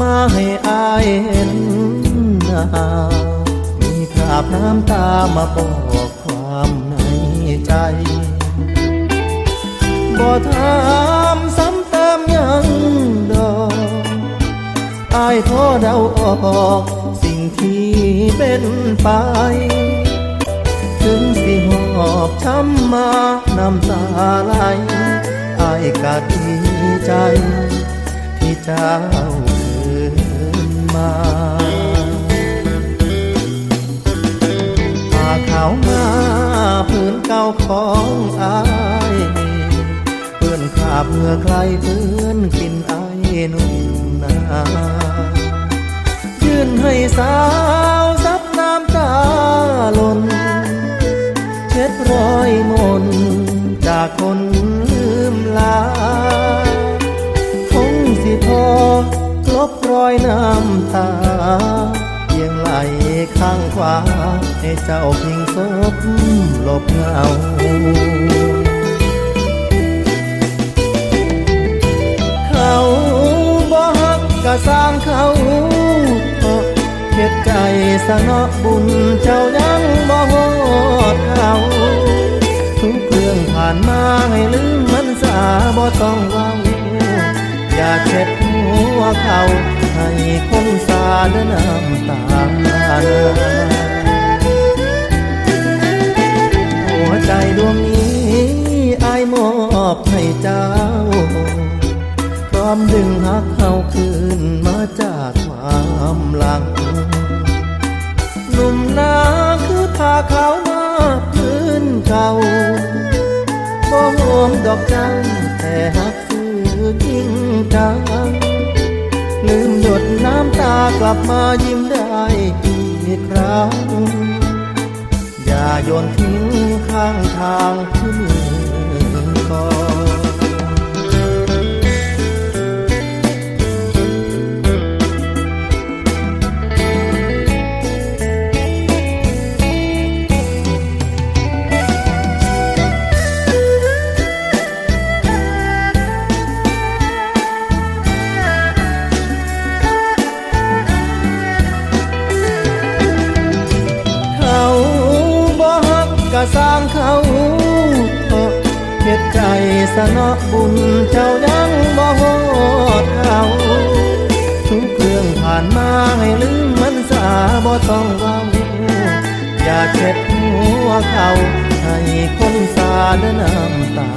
มาให้อายเห็นหน้ามีคราบน้ำตามาบอกความในใจบ่ถามซ้ำเติมยังดอกอายพอเดาออกสิ่งที่เป็นไป ถึงสิหอบช้ำมาน้ำตาไหลอายก็ดีใจที่เจ้า มาพาขามาพื้นเก่าของอายเปื้อนคราบเมื่อใครเปื้อนกลินไอายนุ่มนายื่นให้สาวซับน้ำตาลนเช็ดรอยมนจากคนลืมลา รอยน้ำตาเพียงไหลข้างขวา ให้เจ้าพิงศพหลบเงาเขาบ่ฮักกะสร้างเขาเพราะเฮ็ดใจสนอบุญเจ้ายังบ่ฮอดเขาทุกเรื่องผ่านมาให้ลืมมันสาบ่ต้องเว้าอย่าเช็ดหัวเขา ให้คนสาดน้ำตาหัวใจดวงนี้อายมอบให้เจ้า พร้อมดึงหักเขาคืนมาจากความหลังหนุ่มนาคือพาเขามาพื้นเก่าบ่ห่วงดอกจันแต่หักซื้อจริงจัง ลืมหยดน้ำตากลับมายิ้มได้อีกครั้ง อย่าโยนทิ้งข้างทางขึ้นก่ สนอบุญเจ้ายังบ่ฮอดเขาทุกเรื่องผ่านมาให้ลืมมันสาบ่ต้องเว้าอย่าเช็ดหัวเขาให้คนสาดน้ำตา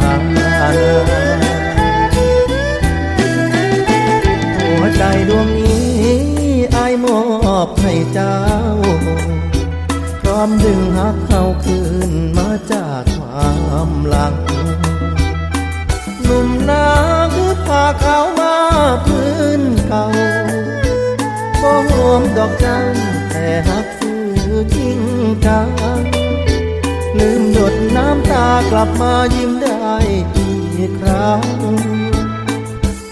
หัวใจดวงนี้อายมอบให้เจ้า พร้อมดึงหักเขาคืนมาจากความหลัง เขามาพื้นเก่าบ่ห่วงดอกจันแต่หักซื้อจริงจังลืมหยดน้ำตากลับมายิ้มได้อีกครั้ง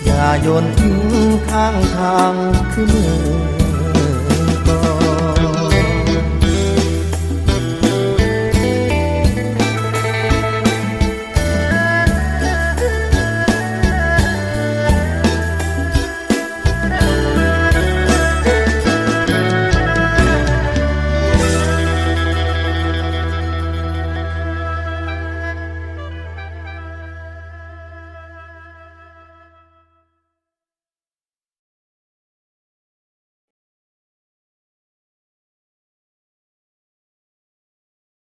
อย่าโยนทิ้งข้างทางคือมือ